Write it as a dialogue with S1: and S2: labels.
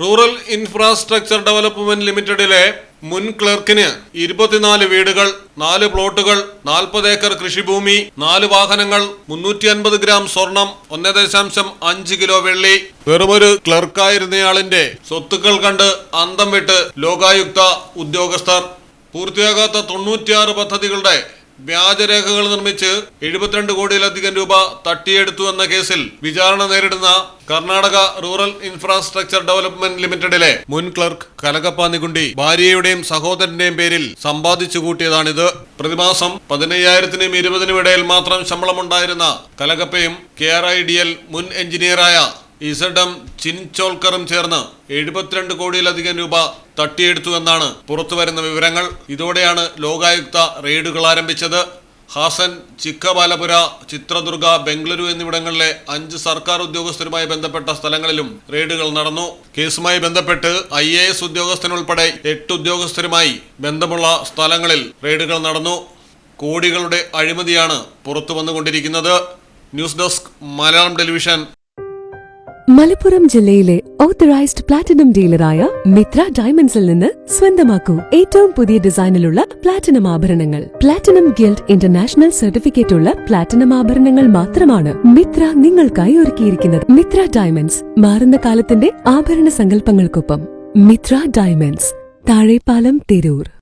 S1: Rural infrastructure development ലിമിറ്റഡിലെ മുൻ ക്ലർക്കിന് ഇരുപത്തിനാല് വീടുകൾ നാല് പ്ലോട്ടുകൾ നാൽപ്പത് ഏക്കർ കൃഷിഭൂമി നാല് വാഹനങ്ങൾ മുന്നൂറ്റി അൻപത് ഗ്രാം സ്വർണം ഒന്ന് ദശാംശം അഞ്ച് കിലോ വെള്ളി. വെറുമൊരു ക്ലർക്കായിരുന്നയാളിന്റെ സ്വത്തുക്കൾ കണ്ട് അന്തം വിട്ട് ലോകായുക്ത ഉദ്യോഗസ്ഥർ. പൂർത്തിയാകാത്ത തൊണ്ണൂറ്റിയാറ് പദ്ധതികളുടെ വ്യാജരേഖകൾ നിർമ്മിച്ച് എഴുപത്തിരണ്ട് കോടിയിലധികം രൂപ തട്ടിയെടുത്തു എന്ന കേസിൽ വിചാരണ നേരിടുന്ന കർണാടക റൂറൽ ഇൻഫ്രാസ്ട്രക്ചർ ഡെവലപ്മെന്റ് ലിമിറ്റഡിലെ മുൻ ക്ലർക്ക് കലകപ്പാനികുണ്ടി ഭാര്യയുടെയും സഹോദരന്റെയും പേരിൽ സമ്പാദിച്ചു കൂട്ടിയതാണിത്. പ്രതിമാസം പതിനയ്യായിരത്തിനും ഇരുപതിനും ഇടയിൽ മാത്രം ശമ്പളമുണ്ടായിരുന്ന കലകപ്പയും K R I D L മുൻ എഞ്ചിനീയറായ ഇസഡം ചിൻചോൾക്കറും ചേർന്ന് എഴുപത്തിരണ്ട് കോടിയിലധികം രൂപ തട്ടിയെടുത്തു എന്നാണ് പുറത്തുവരുന്ന വിവരങ്ങൾ. ഇതോടെയാണ് ലോകായുക്ത റെയ്ഡുകൾ ആരംഭിച്ചത്. ഹാസൻ ചിക്കബാലപുര ചിത്രദുർഗ ബംഗളൂരു എന്നിവിടങ്ങളിലെ അഞ്ച് സർക്കാർ ഉദ്യോഗസ്ഥരുമായി ബന്ധപ്പെട്ട സ്ഥലങ്ങളിലും റെയ്ഡുകൾ നടന്നു. കേസുമായി ബന്ധപ്പെട്ട് ഐ എ എസ് ഉദ്യോഗസ്ഥനുൾപ്പെടെ എട്ട് ഉദ്യോഗസ്ഥരുമായി ബന്ധമുള്ള സ്ഥലങ്ങളിൽ റെയ്ഡുകൾ നടന്നു. കോടികളുടെ അഴിമതിയാണ് പുറത്തു വന്നുകൊണ്ടിരിക്കുന്നത് news desk Malayalam television.
S2: Malappuram ജില്ലയിലെ ഓത്തറൈസ്ഡ് പ്ലാറ്റിനം ഡീലറായ മിത്ര ഡയമണ്ട്സിൽ നിന്ന് സ്വന്തമാക്കൂ ഏറ്റവും പുതിയ ഡിസൈനിലുള്ള പ്ലാറ്റിനം ആഭരണങ്ങൾ. പ്ലാറ്റിനം ഗിൽഡ് ഇന്റർനാഷണൽ സർട്ടിഫിക്കറ്റ് ഉള്ള പ്ലാറ്റിനം ആഭരണങ്ങൾ മാത്രമാണ് മിത്ര നിങ്ങൾക്കായി ഒരുക്കിയിരിക്കുന്നത്. മിത്ര ഡയമണ്ട്സ് മാറുന്ന കാലത്തിന്റെ ആഭരണ സങ്കല്പങ്ങൾക്കൊപ്പം. മിത്ര ഡയമണ്ട്സ് താഴെപ്പാലം തിരൂർ.